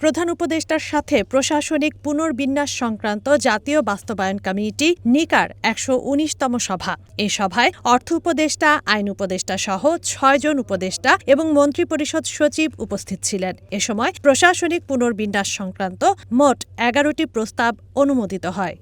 প্রধান উপদেষ্টার সাথে প্রশাসনিক পুনর্বিন্যাস সংক্রান্ত জাতীয় বাস্তবায়ন কমিটি, নিকার একশো উনিশতম সভা। এই সভায় অর্থ উপদেষ্টা, আইন উপদেষ্টা সহ ছয়জন উপদেষ্টা এবং মন্ত্রিপরিষদ সচিব উপস্থিত ছিলেন। এ সময় প্রশাসনিক পুনর্বিন্যাস সংক্রান্ত মোট এগারোটি প্রস্তাব অনুমোদিত হয়।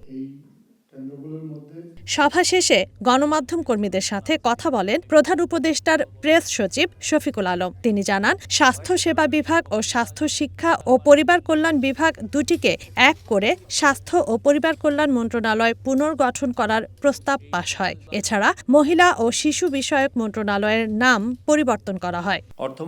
সভা শেষে গণমাধ্যম কর্মীদের সাথে কথা বলেন প্রধান উপদেষ্টার প্রেস সচিব শফিকুল আলম। তিনি জানান, স্বাস্থ্য সেবা বিভাগ ও স্বাস্থ্য শিক্ষা ও পরিবার কল্যাণ বিভাগ দুটিকে এক করে স্বাস্থ্য ও পরিবার কল্যাণ মন্ত্রণালয় পুনর্গঠন করার প্রস্তাব পাশ হয়। এছাড়া মহিলা ও শিশু বিষয়ক মন্ত্রণালয়ের নাম পরিবর্তন করা হয়। অর্থ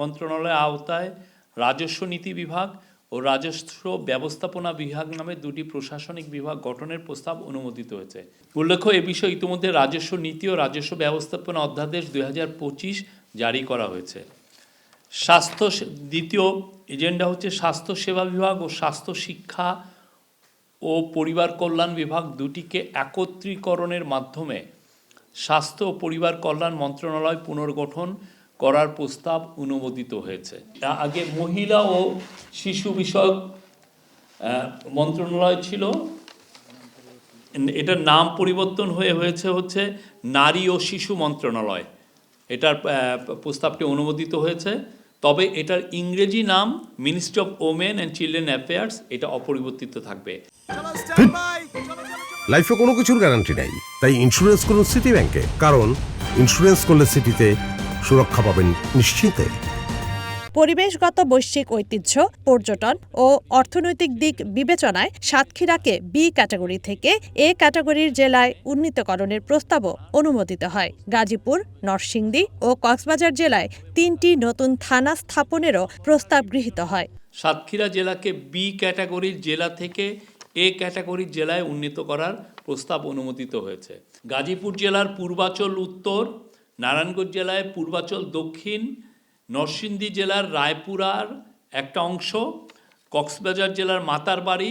মন্ত্রণালয়ের আওতায় রাজস্ব নীতি বিভাগ ও রাজস্ব ব্যবস্থাপনা বিভাগ নামে দুটি প্রশাসনিক বিভাগ গঠনের প্রস্তাব অনুমোদিত হয়েছে। উল্লেখ্য, এ বিষয়ে ইতিমধ্যে রাজস্ব নীতি ও রাজস্ব ব্যবস্থাপনা অধ্যাদেশ দুই জারি করা হয়েছে। স্বাস্থ্য দ্বিতীয় এজেন্ডা হচ্ছে স্বাস্থ্য সেবা বিভাগ ও স্বাস্থ্য শিক্ষা ও পরিবার কল্যাণ বিভাগ দুটিকে একত্রীকরণের মাধ্যমে স্বাস্থ্য ও পরিবার কল্যাণ মন্ত্রণালয় পুনর্গঠন করার প্রস্তাব অনুমোদিত হয়েছে। আগে মহিলা ও শিশু বিষয়ক মন্ত্রণালয় ছিল। এটার নাম পরিবর্তন হয়ে হয়েছে হচ্ছে নারী ও শিশু মন্ত্রণালয়। এটার প্রস্তাবটি অনুমোদিত হয়েছে। তবে এটার ইংরেজি নাম ministry of women and children affairs এটা অপরিবর্তিত থাকবে। লাইফে কোনো কিছুর গ্যারান্টি নেই, তাই ইন্স্যুরেন্স করুন সিটি ব্যাংকে কারণ ইন্স্যুরেন্স করলে সিটিতে সুরক্ষা পাবেন নিশ্চিন্তে। পরিবেশগত বৈশ্বিক ঐতিহ্য পর্যটন ও অর্থনৈতিক দিক বিবেচনায় সাতক্ষীরাকে বি ক্যাটাগরি থেকে এ ক্যাটাগরির জেলায় উন্নীতকরণের প্রস্তাবও অনুমোদিত হয়। গাজীপুর নরসিংদী ও কক্সবাজার জেলায় তিনটি নতুন থানা স্থাপনেরও প্রস্তাব গৃহীত হয়। সাতক্ষীরা জেলাকে বি ক্যাটাগরির জেলা থেকে এ ক্যাটাগরির জেলায় উন্নীত করার প্রস্তাব অনুমোদিত হয়েছে। গাজীপুর জেলার পূর্বাচল উত্তর নারায়ণগঞ্জ জেলায় পূর্বাচল দক্ষিণ নরসিংদী জেলার রায়পুরার একটা অংশ কক্সবাজার জেলার মাতারবাড়ি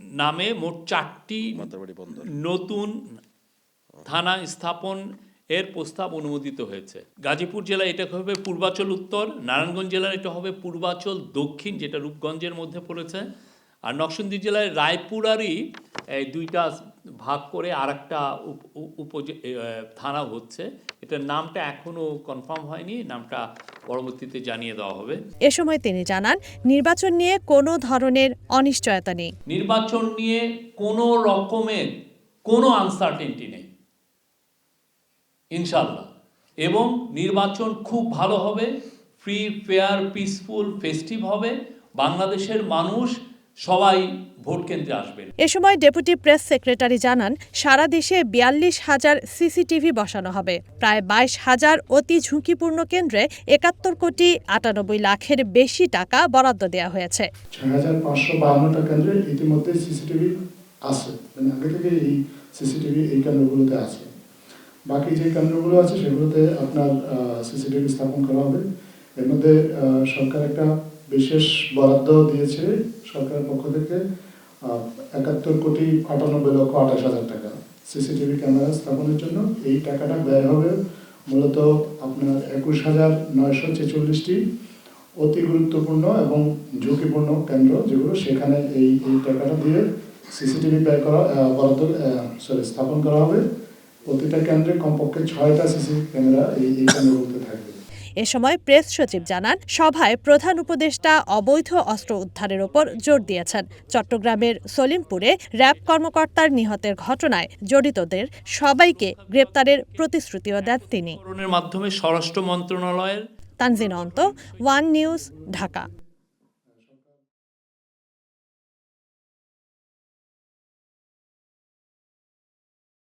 নামে মোট চারটি নতুন থানা স্থাপন এর প্রস্তাব অনুমোদিত হয়েছে। গাজীপুর জেলায় এটা হবে পূর্বাচল উত্তর নারায়ণগঞ্জ জেলার এটা হবে পূর্বাচল দক্ষিণ যেটা রূপগঞ্জের মধ্যে পড়েছে। আর নকশন্দী জেলায় রায়পুরারই এই দুইটা ভাগ করে আর একটা থানা হচ্ছে। এটার নামটা এখনও কনফার্ম হয়নি নামটা পরবর্তীতে জানিয়ে দেওয়া হবে। এ সময় তিনি জানান নির্বাচন নিয়ে কোনো ধরনের অনিশ্চয়তা নেই। নির্বাচন নিয়ে কোনো রকমের কোনো আনসার্টেনটি নেই। ইনশাল্লাহ এবং নির্বাচন খুব ভালো হবে ফ্রি ফেয়ার পিসফুল ফেস্টিভ হবে। বাংলাদেশের মানুষ সবাই ভোট কেন্দ্রে আসবেন। এ সময় ডেপুটি প্রেস সেক্রেটারি জানান সারা দেশে বিয়াল্লিশ হাজার সিসিটিভি বসানো হবে। প্রায় বাইশ হাজার অতি ঝুঁকিপূর্ণ কেন্দ্রে একাত্তর কোটি আটানব্বই লাখের বেশি টাকা বরাদ্দ দেওয়া হয়েছে। ছয় হাজার পাঁচশো বাহান্নটা কেন্দ্রে ইতিমধ্যে সিসিটিভি আছে। মানে আগে থেকে এই সিসিটিভি এই কেন্দ্রগুলোতে আছে। বাকি যে কেন্দ্রগুলো আছে সেগুলোতে আপনার সিসিটিভি স্থাপন করা হবে। এর মধ্যে সরকার একটা বিশেষ বরাদ্দ দিয়েছে সরকারের পক্ষ থেকে একাত্তর কোটি আটানব্বই লক্ষ আঠাশ হাজার টাকা সিসিটিভি ক্যামেরা স্থাপনের জন্য। এই টাকাটা ব্যয় হবে মূলত আপনার একুশ হাজার নয়শো ছেচল্লিশটি অতি গুরুত্বপূর্ণ এবং ঝুঁকিপূর্ণ কেন্দ্র যেগুলো সেখানে এই এই টাকাটা দিয়ে সিসিটিভি ব্যয় করা বরাদ্দ সরি স্থাপন করা হবে। প্রতিটা কেন্দ্রে কমপক্ষে ছয়টা সিসি ক্যামেরা এই এই কেন্দ্রগুলোতে থাকবে। এ সময় প্রেস সচিব জানান সভায় প্রধান উপদেষ্টা অবৈধ অস্ত্র উদ্ধারের ওপর জোর দিয়েছেন। চট্টগ্রামের সলিমপুরে র্যাব কর্মকর্তার নিহতের ঘটনায় জড়িতদের সবাইকে গ্রেপ্তারের প্রতিশ্রুতিও দেন তিনি। মাধ্যমে স্বরাষ্ট্র মন্ত্রণালয়ের তানজিন অন্ত ওয়ান নিউজ ঢাকা।